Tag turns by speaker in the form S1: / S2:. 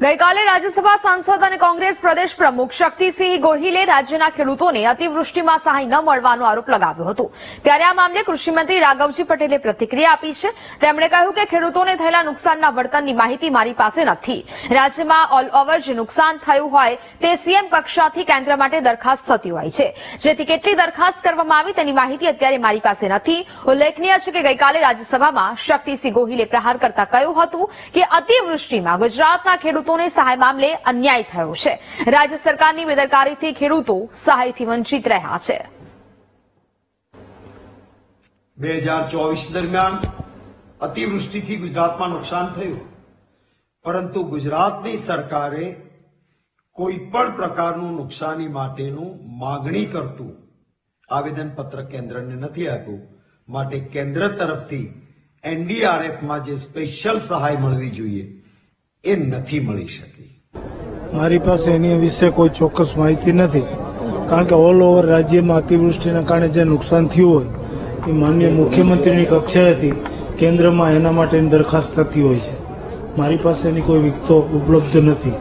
S1: ગઈકાલે રાજ્યસભા સાંસદ અને કોંગ્રેસ પ્રદેશ પ્રમુખ શક્તિસિંહ ગોહિલે રાજ્યના ખેડૂતોને અતિવૃષ્ટિમાં સહાય ન મળવાનો આરોપ લગાવ્યો હતો. ત્યારે આ મામલે કૃષિમંત્રી રાઘવજી પટેલે પ્રતિક્રિયા આપી છે. તેમણે કહ્યું કે ખેડૂતોને થયેલા નુકસાનના વળતરની માહિતી મારી પાસે નથી. રાજ્યમાં ઓલ જે નુકસાન થયું હોય તે સીએમ કક્ષાથી કેન્દ્ર માટે દરખાસ્ત થતી હોય છે. જેથી કેટલી દરખાસ્ત કરવામાં આવી તેની માહિતી અત્યારે મારી પાસે નથી. ઉલ્લેખનીય છે કે ગઈકાલે રાજ્યસભામાં શક્તિસિંહ ગોહિલે પ્રહાર કરતા કહ્યું હતું કે અતિવૃષ્ટિમાં ગુજરાતના ખેડૂતોને સહાય મામલે અન્યાય થયો છે. રાજ્ય સરકારની બેદરકારીથી ખેડૂતો સહાયથી વંચિત રહ્યા છે.
S2: બે હજાર ચોવીસ દરમિયાન અતિવૃષ્ટિથી ગુજરાતમાં નુકસાન થયું. પરંતુ ગુજરાતની સરકારે કોઈ પણ પ્રકારનું નુકસાની માટેનું માગણી કરતું આવેદનપત્ર કેન્દ્રને નથી આપ્યું. માટે કેન્દ્ર તરફથી એનડીઆરએફમાં જે સ્પેશિયલ સહાય મળવી જોઈએ એ નથી મળી શકી.
S3: મારી પાસે એની વિશે કોઈ ચોક્કસ માહિતી નથી. કારણ કે ઓલ ઓવર રાજ્યમાં અતિવૃષ્ટિના કારણે જે નુકસાન થયું હોય, એ માન્ય મુખ્યમંત્રીની કક્ષાએથી કેન્દ્રમાં એના માટેની દરખાસ્ત થતી હોય છે. મારી પાસે એની કોઈ વિગતો ઉપલબ્ધ નથી.